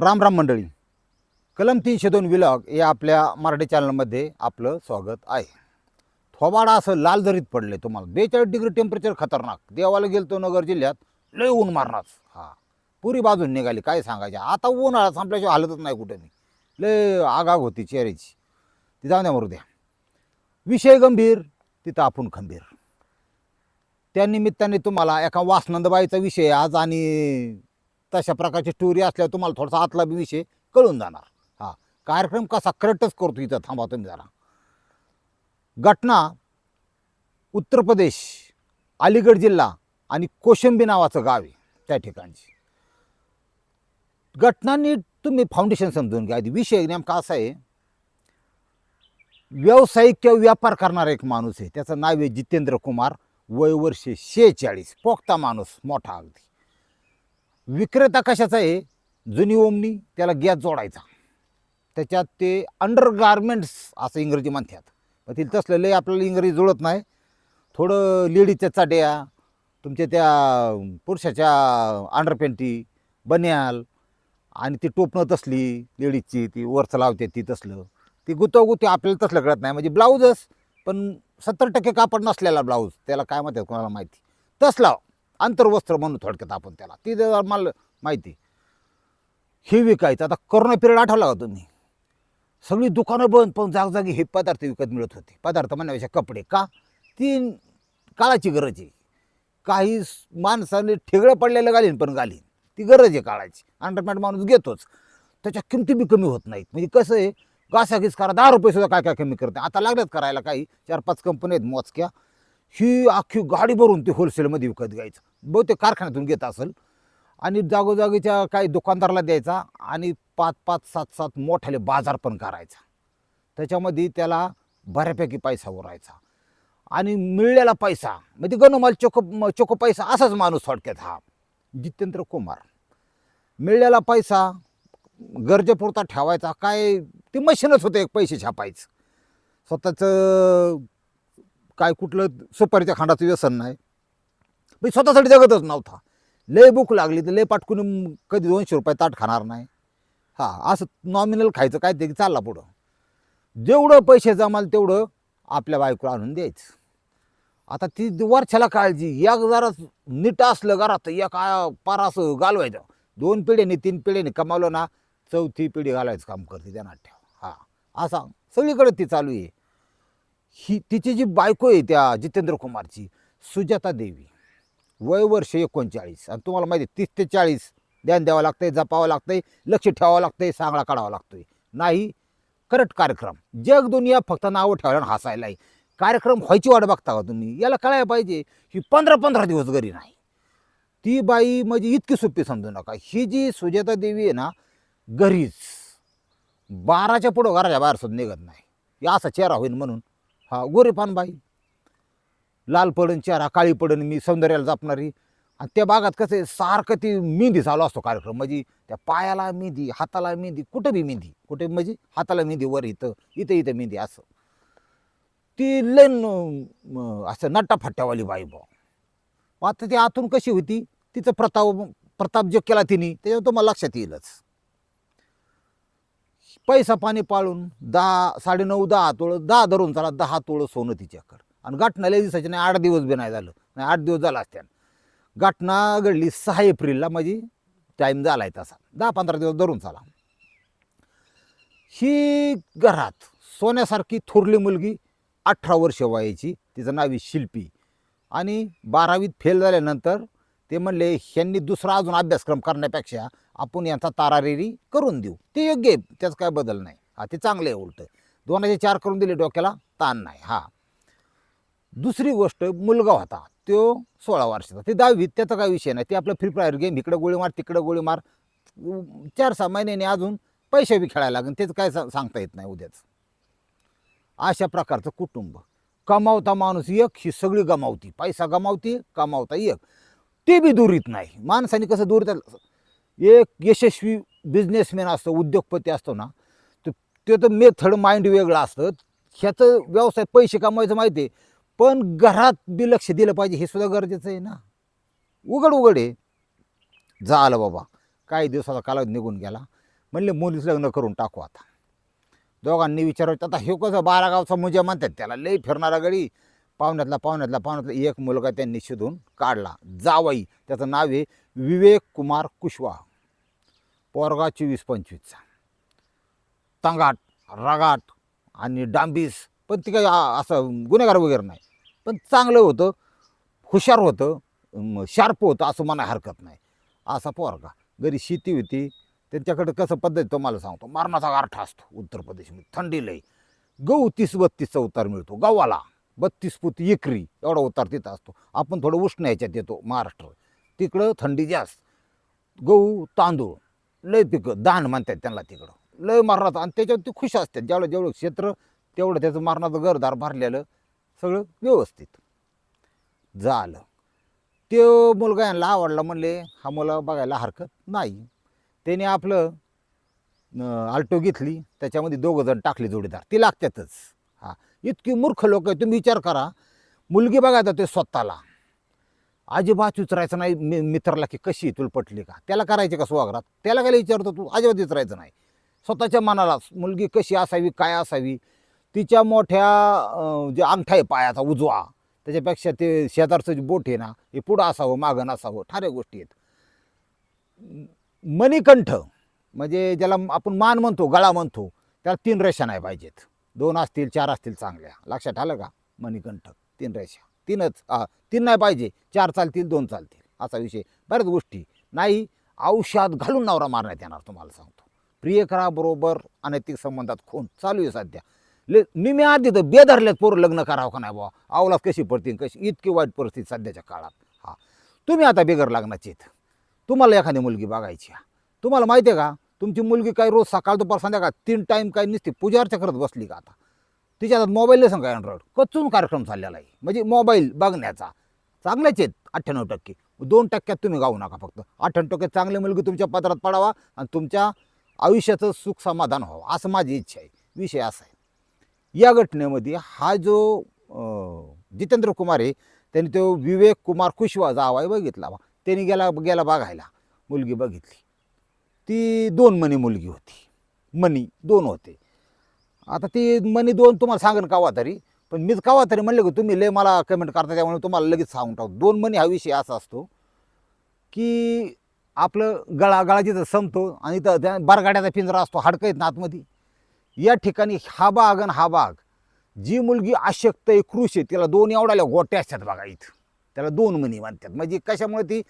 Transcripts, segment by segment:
राम राम मंडळी. कलम तीनशे दोन विलॉग या आपल्या मराठी चॅनलमध्ये आपलं स्वागत आहे. थोबाडा असं लाल जरीत पडले तुम्हाला. बेचाळीस डिग्री टेम्परेचर खतरनाक. देवाला गेलतो नगर जिल्ह्यात. लय ऊन मारणार हा. पुरी बाजून निघाली. काय सांगायचे? आता उन्हाळा संपल्याशिवाय हालतच नाही कुठे मी. लय आगाग होती चेहऱ्याची. ती जाऊ द्या मरू द्या. विषय गंभीर तिथं आपण खंबीर. त्या निमित्ताने तुम्हाला एका वासनंदबाईचा विषय आज आणि तशा प्रकारची स्टोरी असल्यावर तुम्हाला थोडासा आतला बी विषय कळून जाणार. हा कार्यक्रम कसा करटच करतो इथं थांबा तुम्ही जरा. घटना उत्तर प्रदेश अलीगड जिल्हा आणि कोशंबी नावाचं गाव आहे त्या ठिकाणची. घटनांनी तुम्ही फाउंडेशन समजून घ्या. आधी विषय नेमका असा आहे व्यावसायिक किंवा व्यापार करणारा एक माणूस आहे. त्याचं नाव आहे जितेंद्र कुमार वय वर्षे शेहेचाळीस पोखता माणूस मोठा अगदी. विक्रेता कशाचा आहे? जुनी ओमनी त्याला गॅस जोडायचा. त्याच्यात ते अंडर गार्मेंट्स असं इंग्रजी म्हणतात. मग तिथं तसलं लय आपल्याला इंग्रजी जुळत नाही. थोडं लेडीजच्या चाट्या तुमच्या त्या पुरुषाच्या अंडरपॅन्टी बन्याल आणि ती टोपणं तसली लेडीजची ती वरचं लावते ती तसलं. ती गुतवगुती आपल्याला तसलं कळत नाही. म्हणजे ब्लाऊजच पण सत्तर टक्के कापड नसलेला ब्लाऊज त्याला काय म्हणतात कोणाला माहिती? तसला. आंतरवस्त्र म्हणून थोडक्यात आपण त्याला. ती जर मला माहिती. हे विकायचं. आता करोना पिरियड आठवला का तुम्ही? सगळी दुकानं बंद पण जागजागी हे पदार्थ विकत मिळत होते. पदार्थ म्हणण्यापेक्षा कपडे. का? ती काळाची गरज आहे. काही माणसाने ठेगळं पडलेलं घालीन पण घालीन. ती गरज आहे काळाची. अंडरपॅन्ट माणूस घेतोच. त्याच्या किमती बी कमी होत नाहीत. म्हणजे कसं आहे? घासाघीस करा. दहा रुपये सुद्धा काय काय कमी करते? आता लागल्यात करायला काही. चार पाच कंपन्या आहेत मोजक्या. ही अख्खी गाडी भरून ते होलसेलमध्ये विकत घ्यायचं. बहुतेक कारखान्यातून घेत असेल. आणि जागोजागीच्या काही दुकानदाराला द्यायचा आणि पाच पाच सात सात मोठाले बाजार पण करायचा. त्याच्यामध्ये त्याला बऱ्यापैकी पैसा उरायचा. आणि मिळलेला पैसा म्हणजे गणमाल चोको चोको पैसा असाच माणूस थोडक्यात हा. जितेंद्र कुमार. मिळलेला पैसा गरजेपुरता ठेवायचा. काय ती मशीनच होते एक पैसे छापायचं. स्वतःचं काय कुठलं सुपारीच्या खांडाचं व्यसन नाही. मी स्वतःसाठी जगतच नव्हता. लय भूक लागली तर लय पाटकून कधी दोनशे रुपये ताट खाणार नाही. हां असं नॉमिनल खायचं काय ते चालला पुढं. जेवढं पैसे जमाल तेवढं आपल्या बायकोला आणून द्यायचं. आता ती वर्षाला काळजी एक जरा नीट असलं घरात एक आ- पार असं घालवायचं. दोन पिढ्यांनी तीन पिढ्यांनी कमावलं ना चौथी पिढी घालायचं काम करते त्यांना ठेव. हां असा सगळीकडे ती चालू आहे. ही तिची जी बायको आहे त्या जितेंद्र कुमारची सुजाता देवी. वय वर्ष एकोणचाळीस. आणि तुम्हाला माहिती तीस ते चाळीस ध्यान द्यावं लागतंय जपावं लागतंय लक्ष ठेवावं लागतंय सांगळा काढावा लागतोय. नाही करट कार्यक्रम. जग दुनिया फक्त नावं ठेवायला हसायला आहे कार्यक्रम व्हायची वाट बघता का तुम्ही? याला कळायला पाहिजे ही पंधरा पंधरा दिवस घरी नाही. ती बाई म्हणजे इतकी सोपी समजू नका. ही जी सुजाता देवी आहे ना घरीच. बाराच्या पुढं घराच्या बाहेर सुद्धा निघत नाही. या असा चेहरा होईल म्हणून. हा गोरेपान बाई. लाल पडन चेहरा काळी पडन मी सौंदर्याला जपणारी. आणि त्या भागात कसं आहे, सारखं ती मेहंदी चालू असतो कार्यक्रम. म्हणजे त्या पायाला मेहंदी हाताला मेहंदी कुठं बी मेहंदी कुठे म्हणजे हाताला मेहंदी वर इथं इथं इथं मेहंदी असं. ती लेन असं नट्टाफट्ट्यावाली बाई बा आता ती आतून कशी होती तिचं प्रताप प्रताप जो केला तिने त्याच्यावर तुम्हाला लक्षात येईलच. पैसा पाणी पाळून दहा साडेनऊ दहा तोळं दहा धरून चला दहा तोळं सोनं तिच्याकडं आणि घटना लय दिसायची नाही आठ दिवस बी नाही झालं. नाही आठ दिवस झाला असत्या घटना घडली सहा एप्रिलला माझी टाईम झाला आहे तसा. दहा पंधरा दिवस धरून चला. ही घरात सोन्यासारखी थोरली मुलगी अठरा वर्ष वयाची तिचं नाव आहे शिल्पी. आणि बारावीत फेल झाल्यानंतर ते म्हणले ह्यांनी दुसरा अजून अभ्यासक्रम करण्यापेक्षा आपण यांचा तारारेरी करून देऊ. ते योग्य आहे त्याचं काय बदल नाही. हा ते चांगलं आहे उलटं. दोनाचे चार करून दिले डोक्याला ताण नाही. हा. दुसरी गोष्ट मुलगा होता. तो सोळा वर्षाचा. ते दहावीत त्याचा काय विषय नाही. ते आपलं फ्री फायर गेम इकडं गोळी मार तिकडं गोळी मार. चार सहा महिन्याने अजून पैसे बी खेळायला लागेल. त्याचं काय सांगता येत नाही उद्याच. अशा प्रकारचं कुटुंब. कमावता माणूस एक ही सगळी गमावती. पैसा गमावती कमावता एक. ते बी दुरीत नाही. माणसाने कसं दुरीत एक यशस्वी बिझनेसमॅन असतो उद्योगपती असतो ना तर ते तर मेथड माइंड वेगळं असतं. ह्याचं व्यवसाय पैसे कमवायचं माहिती आहे पण घरात बी लक्ष दिलं पाहिजे हे सुद्धा गरजेचं आहे ना. उघड उघड आहे. झालं बाबा काही दिवसाचा कालावधी निघून गेला. म्हणले मुलीच लग्न करून टाकू आता. दोघांनी विचारायचं आता हे कसं बारा गावचा मुजा म्हणतात त्याला लई फिरणारा गडी पाहुण्यातला पाहुण्यातला पाहुण्यातला एक मुलगा त्यांनी शोधून काढला. जावाई त्याचं नाव आहे विवेक कुमार कुशवाह. पोरगा चोवीस पंचवीसचा तंगाट रगाट आणि डांबीस पण ती काही असं गुन्हेगार वगैरे नाही. पण चांगलं होतं हुशार होतं शार्प होतं असं मला हरकत नाही. असा पोरगा. घरी शेती होती त्यांच्याकडे कसं पद्धत तुम्हाला सांगतो. मरणाचा गारठा असतो उत्तर प्रदेशमध्ये. थंडी लई गहू तीस बत्तीसचा उतार मिळतो. गव्हाला. बत्तीस फूट एकरी एवढा उतार तिथं असतो. आपण थोडं उष्ण ह्याच्यात येतो महाराष्ट्र. तिकडं थंडी जास्त. गहू तांदूळ लय पिकं दान म्हणतात त्यांना तिकडं. लय मारणाचं आणि त्याच्यावर ते खुश असतात. जेवढं जेवढं क्षेत्र तेवढं त्याचं मारणाचं घरदार भरलेलं सगळं व्यवस्थित. झालं. तो मुलगा यांना आवडला म्हणले हा मुला बघायला हरकत नाही. त्याने आपलं आल्टो घेतली. त्याच्यामध्ये दोघं जण टाकले जोडीदार. ती लागतातच. इतकी मूर्ख लोक आहे तुम्ही विचार करा. मुलगी बघायचा ते स्वतःला. अजिबात विचारायचं नाही मि मित्राला की कशी आहे, तुला पटली का? त्याला करायचे का स्वागरात त्याला काय विचारतो तू अजिबात विचारायचं नाही. स्वतःच्या मनाला मुलगी कशी असावी काय असावी? तिच्या मोठ्या जे अंगठा आहे पायाचा उजवा त्याच्यापेक्षा ते शेजारचं जे बोट आहे ना हे पुढं असावं मागं नसावं ठाऱ्या गोष्टी आहेत. मणिकंठ म्हणजे ज्याला आपण मान म्हणतो गळा म्हणतो त्याला तीन रेषा नाही पाहिजेत. दोन असतील चार असतील चांगल्या. लक्षात आलं का? मणिकंठक तीन रेषा. तीनच तीन नाही पाहिजे. चार चालतील दोन चालतील. असा विषय. बऱ्याच गोष्टी. नाही औषध घालून नवरा मारण्यात येणार तुम्हाला सांगतो. प्रियकराबरोबर अनैतिक संबंधात खून चालू आहे सध्या. ले निम्या आधी तर बेधरल्यात पोरं लग्न करावं का नाही बुवा? आवलात कशी पडतील कशी? इतकी वाईट परिस्थिती सध्याच्या काळात. हा. तुम्ही आता बेगर लग्नाचे तुम्हाला एखादी मुलगी बघायची तुम्हाला माहिती आहे का? तुमची मुलगी काय रोज सकाळ दुपार संध्याकाळ तीन टाईम काय नसते पूजार्चा करत बसली का आता? तिच्या हातात मोबाईल सांगा अँड्रॉइड कचून कार्यक्रम चाललेला आहे. म्हणजे मोबाईल बघण्याचा. चांगलेच आहेत अठ्ठ्याण्णव टक्के. दोन टक्क्यात तुम्ही गाऊ नका फक्त. अठ्ठ्याण्णव टक्के चांगली मुलगी तुमच्या पदरात पडावा आणि तुमच्या आयुष्याचं सुख समाधान व्हावं. असं माझी इच्छा आहे. विषय असा आहे. या घटनेमध्ये हा जो जितेंद्र कुमार आहे त्यांनी तो विवेक कुमार कुशवा जावाय बघितला बा. त्यांनी गेला गेला बघायला. मुलगी बघितली. ती दोन मणी मुलगी होती. मणी दोन होते. आता ती मणी दोन तुम्हाला सांगेन कावा तरी पण मीच कावा तरी म्हणलं की तुम्ही लय मला कमेंट करता त्यामुळे तुम्हाला लगेच सांगून टाकतो. दोन मणी हा विषय असा असतो की आपलं गळा गळा जिथं संपतो आणि इथं त्या बरगाड्याचा पिंजरा असतो हाडकं येत ना आतमध्ये या ठिकाणी हा बाग आणि हा बाग जी मुलगी अशक्त आहे कृष आहे तिला दोन एवढ्याला गोट्या असतात बघा इथं. त्याला दोन मणी म्हणतात. म्हणजे कशामुळे ती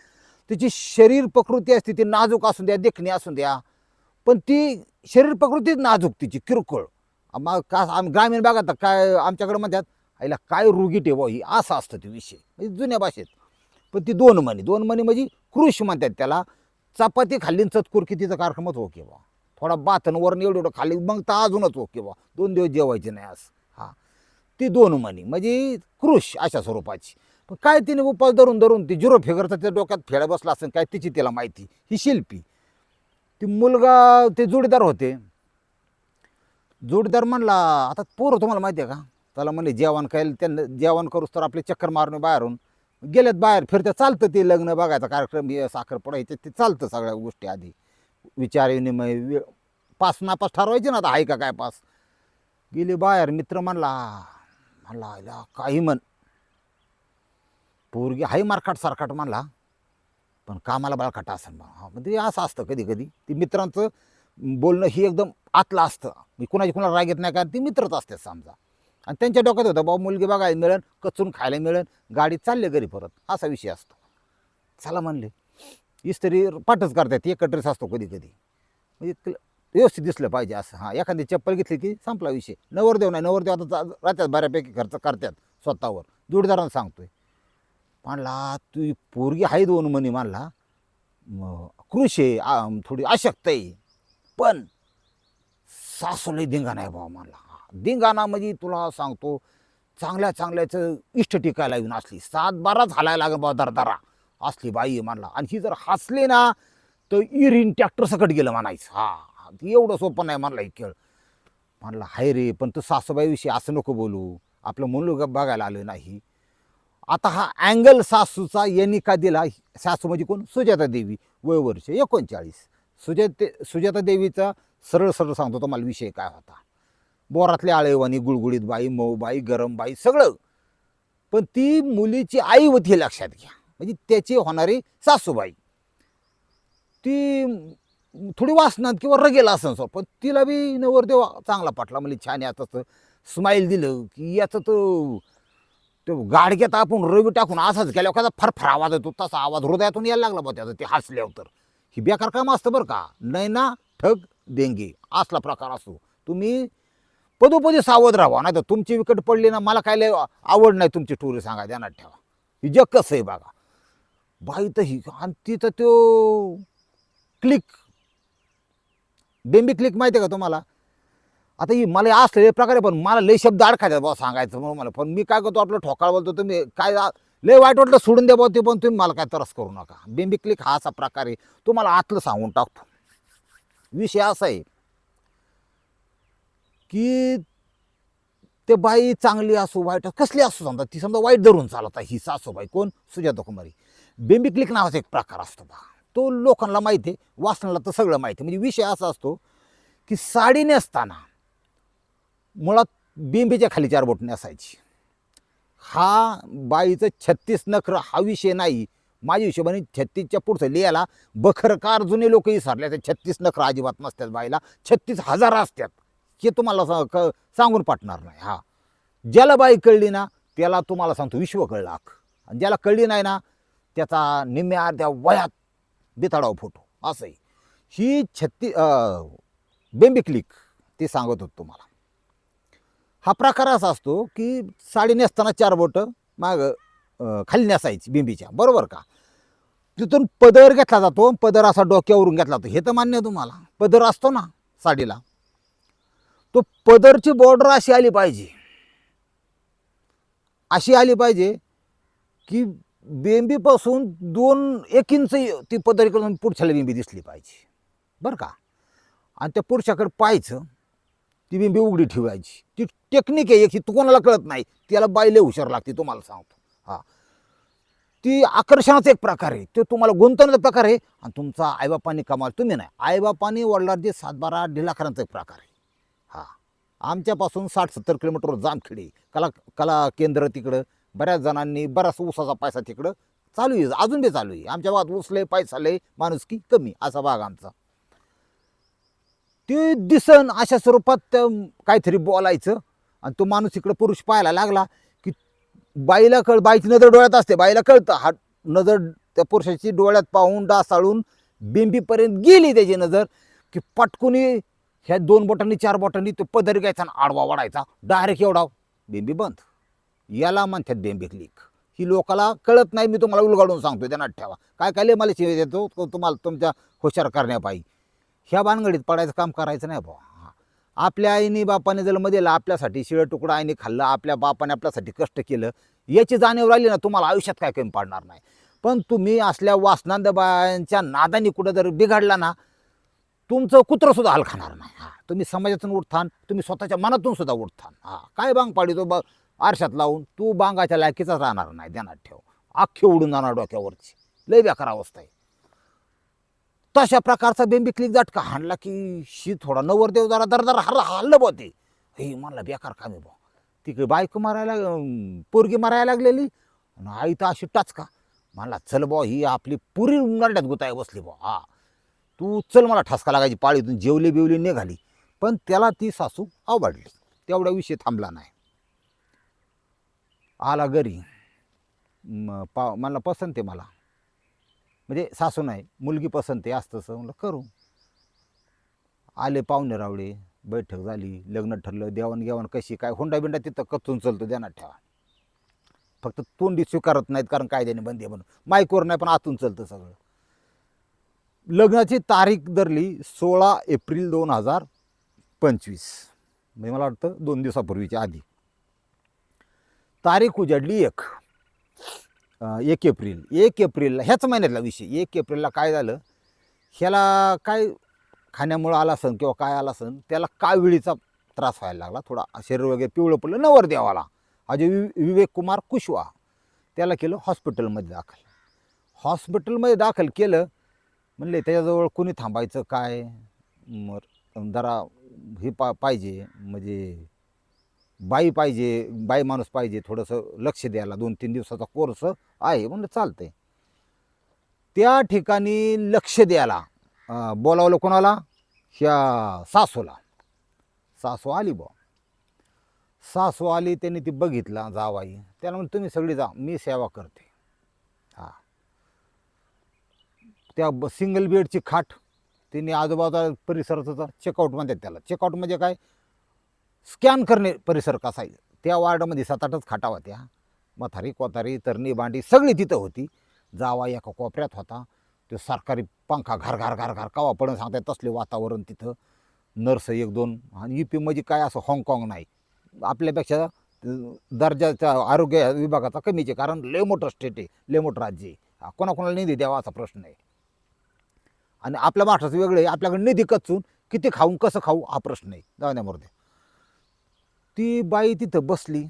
तिची शरीर प्रकृती असते ती नाजूक असून द्या देखणी असून द्या. पण ती शरीर प्रकृतीच नाजूक तिची किरकोळ. मग का आम ग्रामीण भागात काय आमच्याकडे म्हणतात आईला काय रुगी ठेवा ही असं असतं ते विषय. म्हणजे जुन्या भाषेत. पण ती दोन मणी दोन मणी म्हणजे कृष म्हणतात त्याला. चपाती खाल्ली आणि चतकुर कितीचा कार्यक्रमच हो किंवा बा. थोडा बातन वरण एवढं एवढं खाल्ली मग तर अजूनच हो किंवा दोन दिवस जेवायचे नाही असं. हां. ती दोन मणी म्हणजे कृष अशा स्वरूपाची. पण काय तिने उपास धरून धरून ती झिरो फिगरचा त्या डोक्यात फेडा बसला असेल काय तिची तिला माहिती. ही शिल्पी. ती मुलगा ते जोडीदार होते. जोडीदार म्हणला आता पोरं तुम्हाला माहिती आहे का? त्याला म्हणले जेवण काय त्यांना जेवण करूस तर आपले चक्कर मारून बाहेरून. गेल्यात बाहेर फिरत्या चालतं ते लग्न बघायचा कार्यक्रम हे साखर पडायचे ते चालतं सगळ्या गोष्टी आधी. विचार विनिमय वे- पास नापास ठरवायचे ना आता आहे का काय पास? गेले बाहेर मित्र म्हणला म्हणला काही म्हण पोरगी हाय मारकाट सारखाट मला पण कामाला बळकाटा असेल मग हा म्हणजे असं असतं कधी कधी. ती मित्रांचं बोलणं ही एकदम आतलं असतं. मी कुणाची कुणाला राग येत नाही कारण ती मित्रच असते समजा. आणि त्यांच्या डोक्यात होतं बाबा मुलगी बघायला मिळेल कचून खायला मिळेल गाडी चालले घरी परत. असा विषय असतो. चला म्हणले. इस्त्री पाठच करतात एकत्रच असतो कधी कधी. म्हणजे व्यवस्थित दिसलं पाहिजे असं. हां एखादी चप्पल घेतली की संपला विषय. नवरदेव नाही नवरदेव आता राहतात बऱ्यापैकी खर्च करतात स्वतःवर. जोडीदारांना सांगतोय. म्हणला तू पोरगी आहे दोन म्हणे म्हणला. म, कृष आहे आ, थोडी अशक्त आहे. पण सासूलाही दिंगाणा आहे भाऊ म्हणला. दिंगाणा म्हणजे तुला सांगतो चांगल्या चांगल्याचं इष्ट टिकायला येऊन असली सात बाराच हालायला लागे बा दरदारा असली बाई आहे म्हणला. आणि ही जर हसली ना तर इरीन ट्रॅक्टर सकट गेलं म्हणायचं. हा एवढं सोपं नाही म्हणला ही खेळ. म्हणला हाय रे पण तू सासूबाईविषयी असं नको बोलू. आपलं मुलगा बघायला आलं नाही आता हा अँगल सासूचा यांनी का दिला. सासू म्हणजे कोण? सुजाता देवी. वय वर्ष एकोणचाळीस. सुजाते सुजाता देवीचा सरळ सरळ सांगतो तुम्हाला विषय काय होता. बोरातले आळेवानी गुळगुळीत बाई मऊबाई गरमबाई गरम बाई सगळं. पण ती मुलीची आई होती हे लक्षात घ्या. म्हणजे त्याची होणारी सासूबाई. ती थोडी वासनात किंवा रगेला असं सर पण तिला बी नवरदेव चांगला पाटला. म्हणजे छान याचं स्माईल दिलं की याचं तर तो गाडग्यात आपण रवी टाकून असाच केल्यावर कसा फरफर आवाज येतो तसा आवाज हृदयातून यायला लागला बा त्याचा ते हसल्यावर तर. ही बेकार काम असतं बरं का. नाही ना ठग देंगे. असला प्रकार असतो. तुम्ही पदोपदी सावध राहा नाही तर तुमची विकट पडली ना मला काय लय आवड नाही तुमची टुरी सांगा ध्यानात ठेवा. ही जग कसं आहे बघा. बाई तर ही आणि तिथं तो क्लिक बेंबी क्लिक माहिती आहे का तुम्हाला? आता ही मला असले प्रकारे पण मला लय शब्द अडकायचे बाबा सांगायचं म्हणून मला. पण मी काय करतो आपलं ठोकाळ बोलतो तुम्ही काय लय वाईट वाटलं सोडून द्या बाबा ते पण तुम्ही मला काय त्रास करू नका. बेंबी हा असा प्रकार आहे. तुम्हाला आतलं सांगून टाकतो. विषय असा आहे की ते बाई चांगली असो वाईट कसली असो समजा ती समजा वाईट धरून चालत आहे ही सासूबाई कोण? सुजाता कुमारी. बेंबिक्लिक नावाचा एक प्रकार असतो बा. तो लोकांना माहिती आहे वाचनाला तर सगळं माहिती आहे. म्हणजे विषय असा असतो की साडी नेसताना मुळात बेंबीच्या खाली चार बोट असायची हा बाईचं छत्तीस नखर हा विषय नाही. माझ्या हिशोबाने छत्तीसच्या पुढचं लिहायला बखरकार जुने लोक विसरले ते छत्तीस नखर अजिबात नसतात बाईला. छत्तीस हजार असतात हे तुम्हाला सा- क- सांगून पाठणार नाही. हा. ज्याला बाई कळली ना त्याला तुम्हाला सांगतो विश्व कळला अख आणि ज्याला कळली नाही ना त्याचा निम्म्या अर्ध्या वयात बिथाडाव फोटो. असंही ही छत्ती बेंबी क्लिक ते सांगत होतो तुम्हाला. हा प्रकार असा असतो की साडी नेसताना चार बोटं माग खाली नेसायची बिंबीच्या. बरोबर का? तिथून पदर घेतला जातो पदर असा डोक्यावरून घेतला जातो. हे तर मान्य आहे तुम्हाला. पदर असतो ना साडीला. तो पदरची बॉर्डर अशी आली पाहिजे. अशी आली पाहिजे की बेंबीपासून दोन एक इंच ती पदरीकडून पुढच्याला बिंबी दिसली पाहिजे. बरं का? आणि त्या पुरुषाकडे पाहायचं. ती बिंबी उघडी ठेवायची. ती टेक्निक आहे एक ही तू कोणाला कळत नाही. त्याला बायले हुशार लागते तुम्हाला सांगतो. हां. ती आकर्षणाचा एक प्रकार आहे. तो तुम्हाला गुंतवण्याचा प्रकार आहे आणि तुमचा आईबापांनी कमाल. तुम्ही नाही. आईबापांनी वडिलांचे सातबारा ढिलाखरांचा एक प्रकार आहे. हां. आमच्यापासून साठ सत्तर किलोमीटरवर जामखेडी कला कला केंद्र तिकडं. बऱ्याच जणांनी बराच ऊसाचा पैसा तिकडं. चालू आहे. अजून बी चालू आहे. आमच्या भागात उसले पैसा लय माणुसकी कमी असा भाग आमचा. ते दिसन अशा स्वरूपात त्या काहीतरी बोलायचं. आणि तो माणूस इकडं पुरुष पाहायला लागला की बाईला कळ बाईची नजर डोळ्यात असते. बाईला कळतं. हा नजर त्या पुरुषाची डोळ्यात पाहून डासाळून बिंबीपर्यंत गेली त्याची नजर की पटकुनी ह्या दोन बोटांनी चार बोटांनी तो पदर घ्यायचा आणि आडवा वाढायचा. डायरेक्ट एवढा. बिंबी बंद. याला म्हणतात बेंबी लीक ही लोकाला कळत नाही. मी तुम्हाला उलगाडून सांगतो त्यांना ठेवा. काय काय मला शिवाय देतो? तो तुम्हाला तुमच्या हुशार करण्यापायी. ह्या भानगडीत पडायचं काम करायचं नाही भाऊ आपल्या आईने बापाने जर मध्ये आपल्यासाठी शिळ तुकडा आईने खाल्लं आपल्या बापाने आपल्यासाठी कष्ट केलं याची जाणीव राहिली ना तुम्हाला आयुष्यात काय कमी पाडणार नाही. पण तुम्ही असल्या वासनांदबायांच्या नादानी कुठं जर बिघडला ना तुमचं कुत्रंसुद्धा हाल खाणार नाही. हा तुम्ही समाजातून उठतान तुम्ही स्वतःच्या मनातून सुद्धा उठतान. हा काय बांग पाडितो बा आरशात लावून तू बांगाच्या लायकीचाच राहणार नाही ध्यानात ठेव. अख्खे उडून जाणार डोक्यावरची. लय बेकार अवस्था आहे. तशा प्रकारचा बेंबी क्लिक झटका हाणला की शी थोडा नवरदेव जरा दर दर हल्ला हल्लं बा ते हे मला बेकार काम बो तिकडे बायको मारायला पोरगी मारायला लागलेली. आणि आई तर अशी टाचका. म्हणला चल बा ही आपली पुरी नरड्यात गुताय बसली बा हा. तू चल मला ठसका लागायची पाळीतून जेवली बिवली निघाली. पण त्याला ती सासू आवडली. तेवढा विषय थांबला नाही. आला घरी. पा मला पसंत आहे मला. म्हणजे सासू नाही मुलगी पसंत आहे असं तसं. म्हणलं करू. आले पाहुणे रावळे बैठक झाली लग्न ठरलं देवाणघेवाण कशी काय हुंडा बिंडा तिथं कचून चलतो देणार ठेवा. फक्त तोंडी स्वीकारत नाहीत कारण कायद्याने बंदी आहे म्हणून. माईकवर नाही पण आतून चलतं सगळं. लग्नाची तारीख धरली सोळा एप्रिल दोन हजार पंचवीस. म्हणजे मला वाटतं दोन दिवसापूर्वीच्या आधी. तारीख उजाडली एक. एक एप्रिल एक एप्रिलला ह्याच महिन्यातला विषय. एक एप्रिलला काय झालं? ह्याला काय खाण्यामुळं आला सण किंवा काय आला सण त्याला काविळीचा त्रास व्हायला लागला. थोडा शरीर वगैरे पिवळं पडलं नवर देवाला. अजय वि विवेक कुमार कुशवा त्याला केलं हॉस्पिटलमध्ये दाखल. हॉस्पिटलमध्ये दाखल केलं म्हणले त्याच्याजवळ कोणी थांबायचं काय? मग जरा हे पा पाहिजे. म्हणजे बाई पाहिजे बाई माणूस पाहिजे थोडंसं लक्ष द्यायला दोन तीन दिवसाचा कोर्स आहे म्हणलं चालतंय. त्या ठिकाणी लक्ष द्यायला बोलावलं कोणाला? ह्या सासूला. सासू आली बा सासू आली त्यांनी ती बघितला जावाई. त्याला म्हणलं तुम्ही सगळी जा मी सेवा करते. हा. त्या ब सिंगल बेडची खाट तिने आजूबाजूला परिसराचं चेकआउट म्हणतात त्याला. चेकआउट म्हणजे काय? स्कॅन करणे परिसर कसा आहे? त्या वार्डमध्ये सात आठच खाटा होत्या. मथारी कोतारी तरणी बांडी सगळी तिथं होती. जावा एका कोपऱ्यात होता. तो सरकारी पंखा घर घर घर घर कवा पडून सांगतात तसले वातावरण तिथं. नर्स एक दोन आणि यू पी म्हणजे काय असं हाँगकाँग नाही. आपल्यापेक्षा दर्जाच्या आरोग्य विभागाचा कमीचे कारण लय मोठं स्टेट आहे लय मोठं राज्य आहे. कोणाकोणाला निधी द्यावा असा प्रश्न आहे. आणि आपल्या महाराष्ट्राचं वेगळं आहे. आपल्याकडे निधी कचून किती खाऊन कसं खाऊ हा प्रश्न आहे. जाऊ द्या. ती बाई तिथं बसली.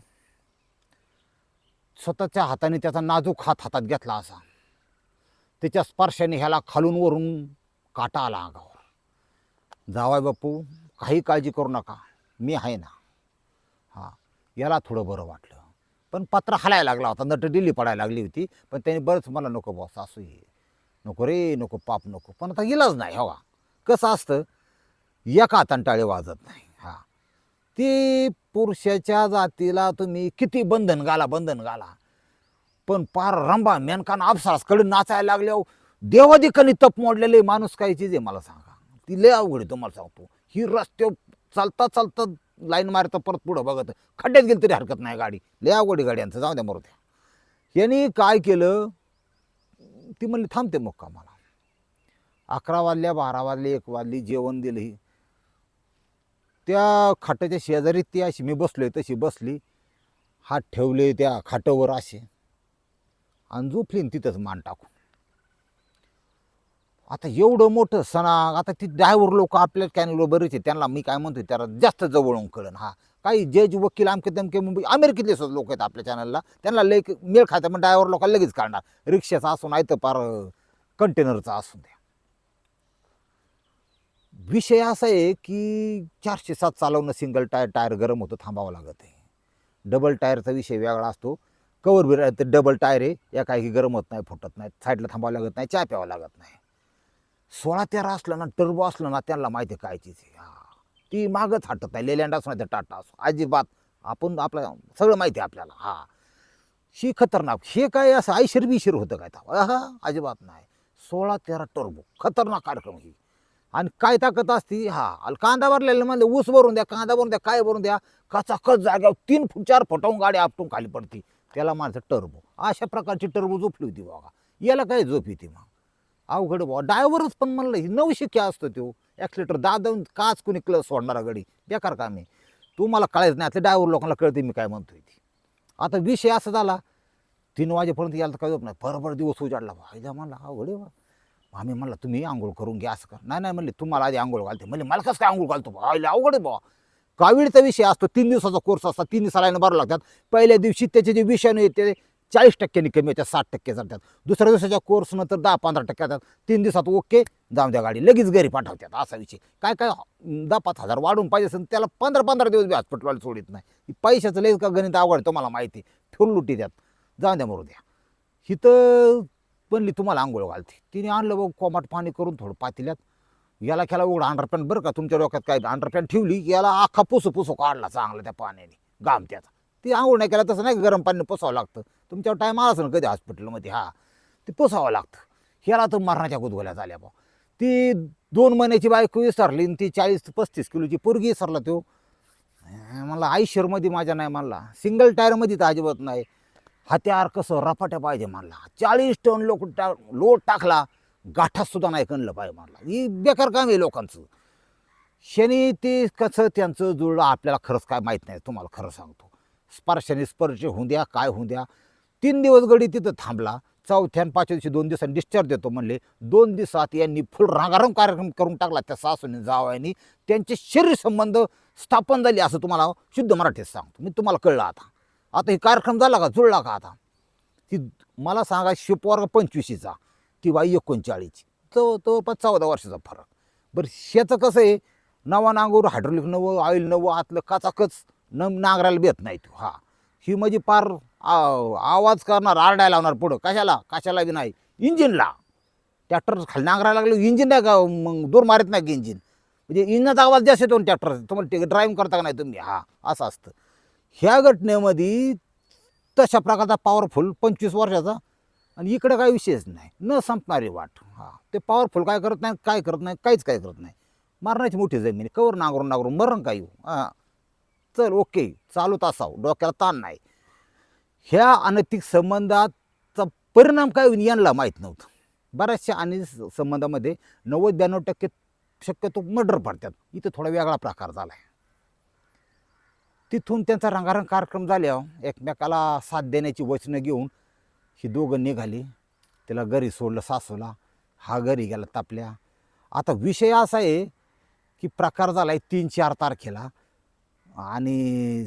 स्वतःच्या हाताने त्याचा नाजूक हात हातात घेतला असा. त्याच्या स्पर्शाने ह्याला खालून वरून काटा आला अंगावर. जावाय बापू काही काळजी करू नका. मी आहे ना. हां याला थोडं बरं वाटलं. पण पत्र हलायला लागला होता. नट डिल्ली पडायला लागली होती. पण त्याने बरंच मला नको बॉस असू ये नको रे नको पाप नको. पण आता इलाज नाही हवा. कसं असतं? एका हाताने टाळे वाजत नाही. किती ती पुरुषाच्या जातीला तुम्ही किती बंधन घाला बंधन घाला. पण पार रंबा मेनकान आपसासकडे नाचायला लागल्या हो. देवाधिकांनी तप मोडलेले माणूस काय चीज आहे मला सांगा. ती लय अवघड आहे तुम्हाला सांगतो. ही रस्त्यावर चालता चालता लाईन मारता परत पुढं बघत. खड्ड्यात गेली तरी हरकत नाही गाडी. लय अवघड आहे गाड्यांचं जाऊ द्या मरू द्या. यांनी काय केलं? ती म्हणली थांबते मग कामाला अकरा वाजल्या बारा वाजले एक वाजली जेवण दिलं. ही त्या खाटाच्या शेजारी ती अशी मी बसलोय तशी बसली. हात ठेवले त्या खाटावर असे. आणि झोपली तिथंच मान टाकून. आता एवढं मोठं सणा आता ती ड्रायव्हर लोक आपल्या कॅनल बरेच आहे त्यांना मी काय म्हणतो त्याला जास्त जवळून कळण हा काही जज वकील आमके तमके मुंबई अमेरिकेतले सुद्धा लोक आहेत आपल्या चॅनलला त्यांना लय मेळ खाता मग ड्रायव्हर लोकांना लगेच काढणार रिक्षाचा असून आहे तर पार कंटेनरचा असून द्या. विषय असा आहे की चारशे सात चालवणं सिंगल टायर टायर गरम होतं थांबावं लागत आहे. डबल टायरचा विषय वेगळा असतो. कवर बिर तर डबल टायर आहे या काही गरम होत नाही फुटत नाही साईडला थांबावं लागत नाही चहा प्यावं लागत नाही. सोळा तेरा असलं ना टर्बो असलं ना त्यांना माहिती आहे कायचीच आहे हा. ती मागच हटत नाही लेलँड असो नाही तर टाटा असो अजिबात. आपण आपलं सगळं माहिती आहे आपल्याला हा. ही खतरनाक हे काय असं आयशीर बिशीर होतं काय तेव्हा? हा अजिबात नाही. सोळा तेरा टर्बो खतरनाक कार्यक्रम ही आणि काय ताकद असती? हा आणि कांदा भरलेला म्हणजे ऊस भरून द्या कांदा भरून द्या काय भरून द्या कचाकच जाग्यावर तीन फूट चार फुटावून गाडी आपटून खाली पडती. त्याला माझं टर्बो. अशा प्रकारची टर्बो झोपली होती बघा. याला काय झोप येते मग? अवघड बा डायव्हरच पण म्हणलं ही नऊ शिक्या असतो तो. ॲक्सिलेटर दादावून काच कोणी क्लस सोडणारा गाडी? बेकार का मी तू मला कळायचं नाही आता डायव्हर लोकांना कळते मी काय म्हणतोय ती. आता विषय असा झाला तीन वाजेपर्यंत यायला तर काय झोप नाही. बरोबर दिवस उजाडला व्हायला म्हणला अवघड आहे बा. आम्ही म्हणलं तुम्ही आंघोळ करून घ्या असं कर. नाही नाही म्हणले तुम्हाला आधी आंघोळ घालते. म्हणजे मला कसं काय आंघोळ घालतो बा आईला अवघड आहे बा कावीळचा विषय असतो तीन दिवसाचा कोर्स असतो तीन दिवसाला भरावं लागतात. पहिल्या दिवशी त्याचे जे विषाणू आहेत ते चाळीस टक्क्यांनी कमी होतात साठ टक्के जातात. दुसऱ्या दिवसाच्या कोर्सनंतर दहा पंधरा टक्के जातात. तीन दिवसात ओके जाऊन द्या गाडी. लगेच घरी पाठवतात असा विषय. काय काय दहा पाच हजार वाढून पाहिजे असेल त्याला पंधरा पंधरा दिवस बी हॉस्पिटलवाले सोडित नाही. पैशाचं लयच का गणित आवड तुम्हाला माहिती फिरून लुटी द्यात. जाऊन द्या मरू द्या. हिथं बनली तुम्हाला आंघोळ घालते. तिने आणलं बघ कोमाट पाणी करून थोडं पातेल्यात. याला खेळा उघडा अंडरपॅन्ट बरं का तुमच्या डोक्यात काय अंडरपॅन्ट ठेवली याला अख्खा पुसू पुसू काढला चांगला त्या पाण्याने घाम त्याचा. ती आंघोळ नाही केला तसं नाही गरम पाणी पुसावं लागतं. तुमच्यावर टाईम आला ना कधी हॉस्पिटलमध्ये हा. ते पुसावं लागतं. ह्याला तर मरणाच्या गुदगोल्या झाल्या बा ती दोन महिन्याची बायको विसरली आणि ती चाळीस पस्तीस किलोची पोरगी विसरला तो. अं, मला माझ्या नाही म्हणला सिंगल टायरमध्ये तर अजिबात नाही. हत्यार कसं रफाट्या पाहिजे म्हणला चाळीस टन लोक टा लोट टाकला गाठात सुद्धा नाही कणलं पाहिजे म्हणला ही बेकार काम आहे लोकांचं. शनी ते कसं त्यांचं जुळलं आपल्याला खरंच काय माहीत नाही. तुम्हाला खरं सांगतो. स्पर्शाने स्पर्श होऊ द्या काय होऊ द्या. तीन दिवस गडी तिथं थांबला. चौथ्या आणि पाचव्या दिवशी दोन दिवसांनी डिस्चार्ज देतो म्हणले. दोन दिवसात यांनी फुल रांगारंग कार्यक्रम करून टाकला. त्या सासूने जावयानी त्यांचे शरीर संबंध स्थापन झाले असं तुम्हाला शुद्ध मराठीत सांगतो. मी तुम्हाला कळलं आता. आता हे कार्यक्रम झाला का? जुळला का आता? ती मला सांगा शिपवार पंचवीसीचा ती बाई एकोणचाळीसची. तो जवळपास चौदा वर्षाचा फरक. बरं शेचं कसं आहे? नवा नांगूर हायड्रोलिक नवं ऑइल नवं आतलं काचाकच न नांगरायला भेट नाही तो हा. ही म्हणजे पार आ- आवाज करणार आरडायला लावणार पुढं. कशाला? कशाला बी नाही. इंजिनला. ट्रॅक्टर खाली नांगरायला लागलं इंजिन नाही का? मग दूर मारत नाही का इंजिन? म्हणजे इंजिनाचा आवाज जास्त येतो ट्रॅक्टर. तुम्हाला ड्राईव्ह करता का नाही तुम्ही? हा असं असतं. ह्या घटनेमध्ये तशा प्रकारचा पॉवरफुल पंचवीस वर्षाचा आणि इकडे काय विषयच नाही. न संपणारी वाट. हां. ते पॉवरफुल काय करत नाही काय करत नाही काहीच काय करत नाही मारण्याची मोठी जमीन आहे. कवर नांगरून नांगरून मरण काय येऊ हो. हां. चल ओके चालू तासाव डोक्याला ताण नाही. ह्या अनैतिक संबंधाचा परिणाम काय होईल यांना माहीत नव्हतं. बऱ्याचशा आणि संबंधामध्ये नव्वद ब्याण्णव टक्के शक्यतो मर्डर पडतात. इथं थोडा वेगळा प्रकार झाला आहे तिथून त्यांचा रंगारंग कार्यक्रम झाल्यावर एकमेकाला साथ देण्याची वचनं घेऊन ही दोघं निघाली. तिला घरी सोडलं सासूला. हा घरी गेला तापल्या. आता विषय असा आहे की प्रकार झाला आहे तीन चार तारखेला. आणि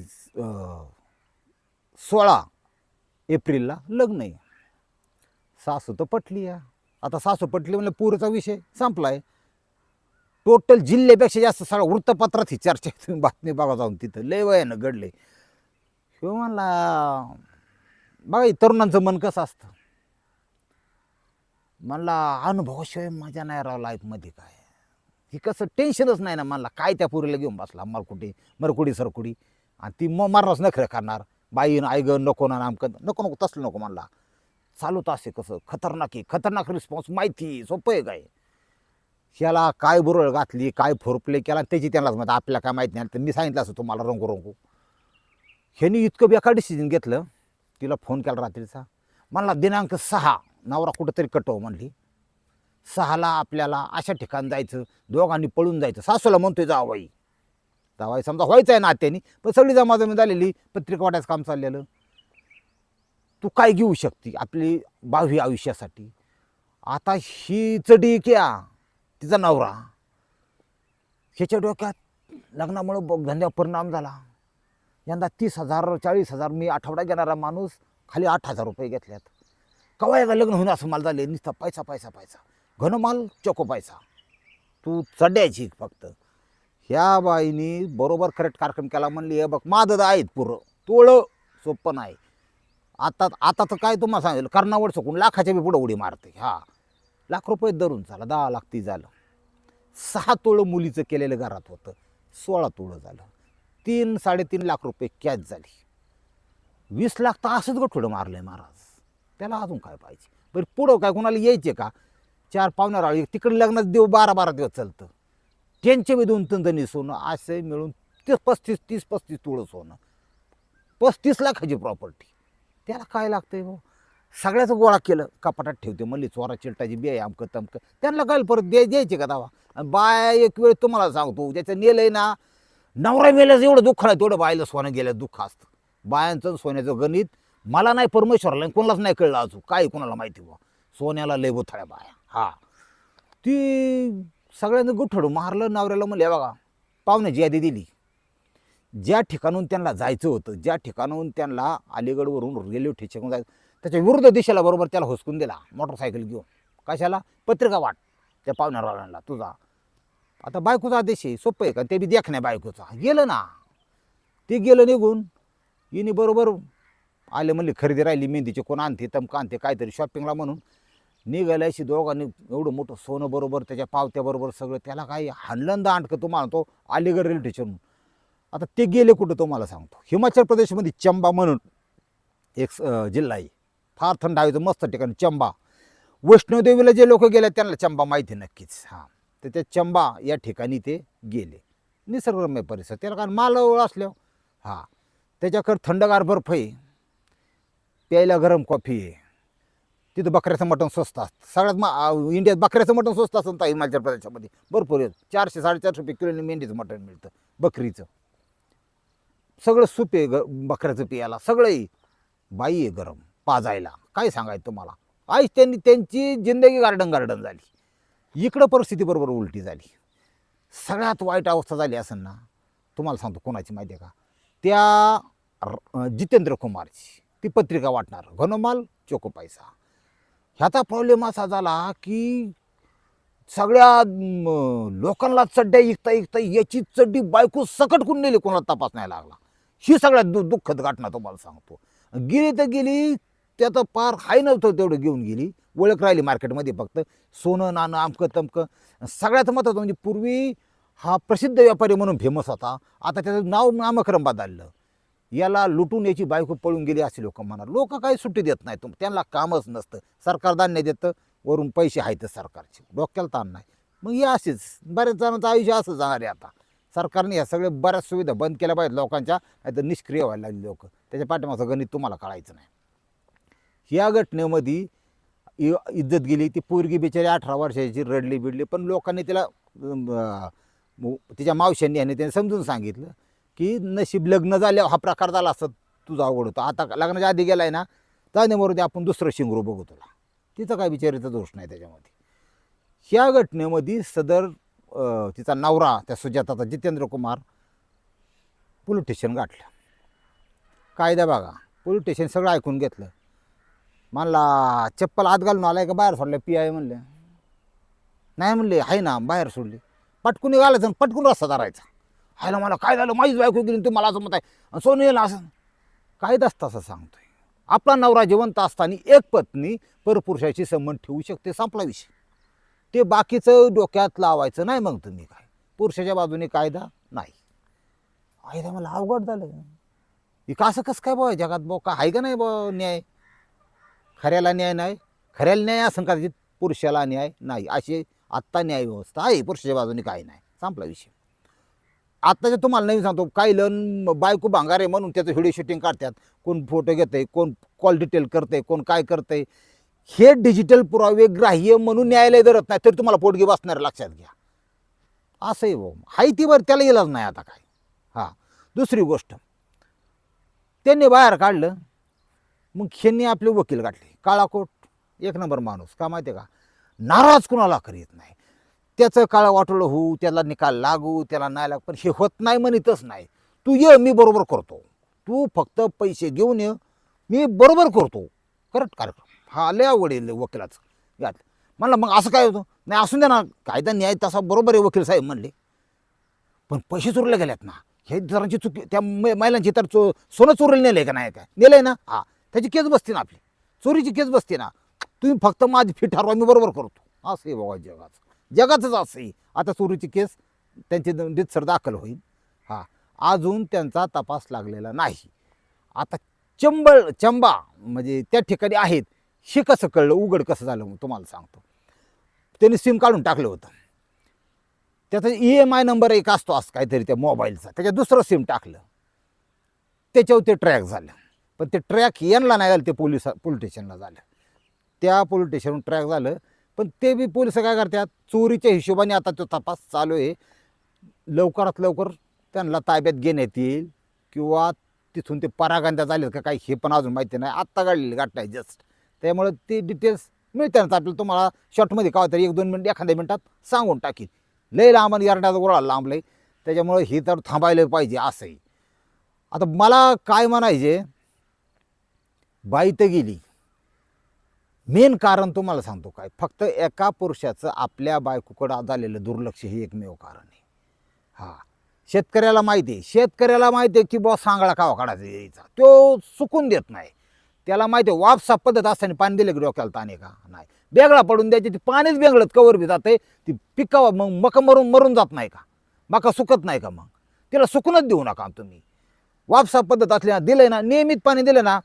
सोळा एप्रिलला लग्न आहे. सासू तर पटली आहे. आता सासू पटली म्हणजे पुरेचा विषय संपला आहे टोटल जिल्ह्यापेक्षा जास्त सगळ्या वृत्तपत्रात ही चर्चा तुम्ही बातमी बघा जाऊन तिथं. लय वयानं घडले शिव म्हणला बघा तरुणांचं मन कसं असतं? म्हणला अनुभवाशिवाय मजा नाही राव लाईफमध्ये काय. ही कसं टेन्शनच नाही ना. म्हणला काय त्या पुरीला घेऊन बसला? मरकुटी मरकुडी सरकुडी आणि ती मग मारणारच नखरं करणार. बाईन आई ग नको ना नामक नको नको तसलं नको म्हणला. चालू असे कसं? खतरनाक आहे. खतरनाक रिस्पॉन्स माहिती सोपं आहे काय? ह्याला काय बुरळ घातली काय फोरप्ले केला त्याची त्यांनाच म्हणतात आपल्याला काय माहीत नाही. तर मी सांगितलं असं तुम्हाला रंगू रंगू. ह्यानी इतकं बेकार डिसिजन घेतलं. तिला फोन केला रात्रीचा. म्हणला दिनांक सहा नवरा कुठंतरी कटव म्हणली. सहाला आपल्याला अशा ठिकाणी जायचं दोघांनी पळून जायचं. सासूला म्हणतोय जावाई जावाई समजा व्हायचं आहे नात्यानी पण सगळी जमाजमी झालेली पत्रिका वाटायचं काम चाललेलं. तू काय घेऊ शकते आपली भावी आयुष्यासाठी? आता ही चढी क्या तिचा नवरा ह्याच्या डोक्यात लग्नामुळं ब- धंद्यावर परिणाम झाला. यंदा तीस हजार चाळीस हजार मी आठवडा घेणारा माणूस खाली आठ हजार रुपये घेतल्यात. कवा एकदा लग्न होऊन असं मला झाले नुसता पैसा पैसा पैसा. घनमाल चोको पैसा. तू चढायची फक्त. ह्या बाईनी बरोबर करेक्ट कार्यक्रम केला म्हणली हे बघ मादत आहेत पुरं. तोळं सोपं नाही. आता आता तर काय तुम्हाला सांगितलं कर्णावड सोकून लाखाच्या बी पुढं उडी मारते. हा. लाख रुपये धरून झाला दहा लाख ती झालं. सहा तोळं मुलीचं केलेलं घरात होतं सोळा तोळं झालं. तीन साडेतीन लाख रुपये कॅच झाली. वीस लाख तर असंच गठोडं आहे महाराज. त्याला अजून काय पाहिजे? बरं पुढं काय कोणाला यायचे का? चार पावणार आळी तिकडे लग्नात देव बारा बारा दिवस चालतं. त्यांचे बी दोन तीन जणी सोनं असे मिळून ते पस्तीस तीस पस्तीस तुळं सोनं. पस्तीस लाखाची प्रॉपर्टी त्याला काय लागतं आहे भाऊ? सगळ्याचं गोळा केलं कपाटात ठेवते म्हणली चोरा चिलटाची बी आहे अमकं तमकं. त्यांना काय परत द्याय द्यायचे का दावा? आणि बाया एक वेळ तुम्हाला सांगतो ज्याचं नेलंय ना नवरा मेल्याचं एवढं दुःख नाही तेवढं बायला सोनं गेलं दुःख असतं. बायांचं सोन्याचं गणित मला नाही परमेश्वरला आणि कोणालाच नाही कळलं अजून काय कोणाला माहिती बा सोन्याला लय बोथाळ्या बाया. हा. ती सगळ्यांना गुठडू मारलं नवऱ्याला म्हणले बघा पाहुण्याची यादी दिली. ज्या ठिकाणून त्यांना जायचं होतं ज्या ठिकाणून त्यांना अलीगडवरून रेल्वे स्टेशन जायचं त्याच्या विरुद्ध दिशेला बरोबर त्याला हुसकून दिला. मोटरसायकल घेऊन. कशाला? पत्रिका वाट. त्या पाहुण्यारावांना तुझा आता बायकोचा आदेश आहे सोपं आहे का? ते बी देखण्या बायकोचा. गेलं ना. ते गेलं निघून. हिने बरोबर आले म्हणले खरेदी राहिली मेहंदीचे कोण आणते तमका आणते काहीतरी शॉपिंगला म्हणून. निघाल्या अशी दोघांनी एवढं मोठं सोनं बरोबर त्याच्या पावत्याबरोबर सगळं त्याला काही हाणलं दांडकं तुम्हाला तो अलीगड रेल्वे स्टेशन आता ते गेले कुठं तुम्हाला सांगतो. हिमाचल प्रदेशमध्ये चंबा म्हणून एक स- जिल्हा आहे. फार थंड हवेचं मस्त ठिकाण चंबा. वैष्णोदेवीला जे लोक गेले त्यांना चंबा माहिती आहे नक्कीच. हां. तर त्या चंबा या ठिकाणी ते गेले. निसर्गरम्य परिसर. त्याला कारण मालवळ असल्यावर हां. त्याच्याकडे थंडगार बर्फ आहे. प्यायला गरम कॉफी आहे. तिथं बकऱ्याचं मटण स्वस्त असतं. सगळ्यात मा इंडियात बकऱ्याचं मटण स्वस्त असतं ना हिमाचल प्रदेशामध्ये. भरपूर आहे चारशे साडेचारशे रुपये किलोने मेंढीचं मटण मिळतं. बकरीचं. सगळं सूप आहे ग बकऱ्याचं पियाला सगळं आहे. बाई आहे गरम. पाजायला. काय सांगायचं तुम्हाला? आज त्यांनी त्यांची जिंदगी गार्डन गार्डन झाली. इकडं परिस्थिती बरोबर उलटी झाली. सगळ्यात वाईट अवस्था झाली असेल ना तुम्हाला सांगतो कोणाची माहिती आहे का? त्या र- जितेंद्र कुमारची. ती पत्रिका वाटणार. घनमाल चोको पैसा ह्याचा प्रॉब्लेम असा झाला की सगळ्या लोकांना चड्ड्या इकता इकता याची चड्डी बायको सकट करून नेली कोणाला तपास नाही लागला. ही सगळ्यात दु दुःखद घटना तुम्हाला सांगतो. गेली तर गेली त्याचं पार हाय नव्हतं तेवढं घेऊन गेली. ओळख राहिली मार्केटमध्ये फक्त. सोनं नाणं आमकं तमकं. सगळ्यात महत्त्वाचं म्हणजे पूर्वी हा प्रसिद्ध व्यापारी म्हणून फेमस होता. आता त्याचं नाव नामक्रम बदललं याला लुटून याची बायको पळून गेली असे लोक म्हणा. लोक काही सुट्टी देत नाही तुम त्यांना कामच नसतं. सरकार धान्य देतं. वरून पैसे आहेत सरकारचे. डोक्याला ताण नाही. मग हे असेच. बऱ्याच जणांचं आयुष्य असं जाणार आहे आता. सरकारने या सगळ्या बऱ्याच सुविधा बंद केल्या पाहिजेत लोकांच्या. नाही तर निष्क्रिय व्हायला लागले लोक. त्याच्या पाठीमागचं गणित तुम्हाला कळायचं नाही. या घटनेमध्ये इ- इज्जत गेली. ती पोरगी बिचारी अठरा वर्षाची रडली बिडली. पण लोकांनी तिला तिच्या मावशांनी आणि त्याने समजून सांगितलं की नशीब लग्न झाल्यावर हा प्रकार झाला असं तुझा आवड होता. आता लग्नाच्या आधी गेला आहे ना जाणे मरून आपण दुसरं शिंगरू बघू तुला. तिचं काय बिचारीचा दोष नाही त्याच्यामध्ये. ह्या घटनेमध्ये सदर तिचा नवरा त्या सुजाताचा जितेंद्र कुमार पोलीस स्टेशन गाठलं. कायदा बघा. पोलीस स्टेशन सगळं ऐकून घेतलं. म्हणला चप्पल आत घालून आलाय का बाहेर सोडलं पी आय म्हणले. नाही म्हणले आहे ना बाहेर सोडली. पटकून घालायचं आणि पटकून रस्ता धरायचा. हायला मला काय झालं माझीच बायको गेली तुम्ही मला असं मत आहे सोनं येईल असं कायदाच असं सांगतोय. आपला नवरा जिवंत असताना एक पत्नी परपुरुषाशी संबंध ठेवू शकते संपला विषय. ते बाकीचं डोक्यात लावायचं नाही मग तुम्ही काय. पुरुषाच्या बाजूने कायदा नाही. आयदा मला अवघड झालं. हे का असं कसं काय बा जगात भाऊ का आहे का नाही बा न्याय? खऱ्याला न्याय नाही खऱ्याला न्याय असं कदाचित पुरुषाला न्याय नाही अशी आत्ता न्याय व्यवस्था आहे पुरुषाच्या बाजूने काही नाही संपला विषय. आत्ताच्या तुम्हाला नवीन सांगतो काही लन बायको भांगारे म्हणून त्याचं व्हिडिओ शूटिंग काढतात कोण फोटो घेते कोण कॉल डिटेल करते कोण काय करते हे डिजिटल पुरावे ग्राह्य म्हणून न्यायालय धरत नाही तरी तुम्हाला पोटगी बसणार लक्षात घ्या. असंही भाऊ हाय ती बरं त्याला इलाज नाही आता काय हां दुसरी गोष्ट त्यांनी बाहेर काढलं मग ह्यांनी आपले वकील काढले काळाकोट एक नंबर माणूस का माहिती आहे का? नाराज कुणाला करीत नाही. त्याचं काळं वाटलं होऊ त्याला निकाल लागू त्याला नाही लाग पण हे होत नाही म्हणतच नाही. तू ये मी बरोबर करतो. तू फक्त पैसे घेऊन ये मी बरोबर करतो. करत कार्यक्रम हा लय आवडेल वकिलाचं. यात. म्हणलं मग असं काय होतं? नाही असून द्या ना. कायदा न्याय तसा बरोबर आहे वकील साहेब म्हणले. पण पैसे चोरले गेल्यात ना. हे जरांची चुकी त्या मै- महिलांची तर चो सोनं चोरलं आहे का नाही काय? नेलं आहे ना? हा. त्याची केस बसते ना आपली. चोरीची केस बसते ना तुम्ही फक्त माझी फी ठरवा मी बरोबर करतो. असं आहे बाबा जगाचं. जगाचंच असं आहे. आता चोरीची केस त्यांची रितसर दाखल होईल. हां. अजून त्यांचा तपास लागलेला नाही. आता चंबळ चंबा म्हणजे त्या ठिकाणी आहेत. हे कसं कळलं? उघड कसं झालं? मग तुम्हाला सांगतो. त्यांनी सिम काढून टाकलं होतं. त्याचा ई एम आय नंबर एक असतो असं काहीतरी त्या मोबाईलचा त्याच्यात दुसरं सिम टाकलं. त्याच्यावर ते ट्रॅक झालं. पण ते ट्रॅक यांना नाही झालं ते पोलीस पोलीस स्टेशनला झालं. त्या पोलीस स्टेशनहून ट्रॅक झालं. पण ते बी पोलीस काय करतात चोरीच्या हिशोबाने आता तो तपास चालू आहे. लवकरात लवकर त्यांना ताब्यात घेण्यात येईल किंवा तिथून ते परागंदा झाले का काही हे पण अजून माहिती नाही. आत्ता काढलेली गाठ आहे जस्ट त्यामुळे ते डिटेल्स मिळतात आपल्याला तुम्हाला शॉर्टमध्ये का तरी एक दोन मिनिट एखाद्या मिनटात सांगून टाकील लय लांब आणि यारड्याचा गोळा आहे त्याच्यामुळे हे तर थांबायला पाहिजे असंही. आता मला काय म्हणायचे बाई तर गेली. मेन कारण तुम्हाला सांगतो काय? फक्त एका पुरुषाचं आपल्या बायकोकडं झालेलं दुर्लक्ष हे एकमेव कारण आहे. हा. शेतकऱ्याला माहिती आहे. शेतकऱ्याला माहिती आहे की बॉ सांगळा कावा काढायचा यायचा. तो चुकून देत नाही. त्याला माहिती आहे वापसा पद्धत असताना पाणी दिलं की डोक्याला ताणे का? नाही. बेगळा पडून द्यायची ती पाणीच बेंगळत कवर बी जाते ती पिकावा मग मका मरून मरून जात नाही का? मका सुकत नाही का मग? तिला सुकूनच देऊ नका तुम्ही. वापसा पद्धत असली ना दिलं ना नियमित पाणी दिलं ना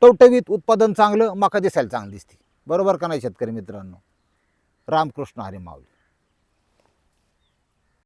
टवटवीत उत्पादन चांगलं मका दिसायला चांगली दिसते. बरोबर का नाही शेतकरी मित्रांनो? रामकृष्ण हरी माऊली.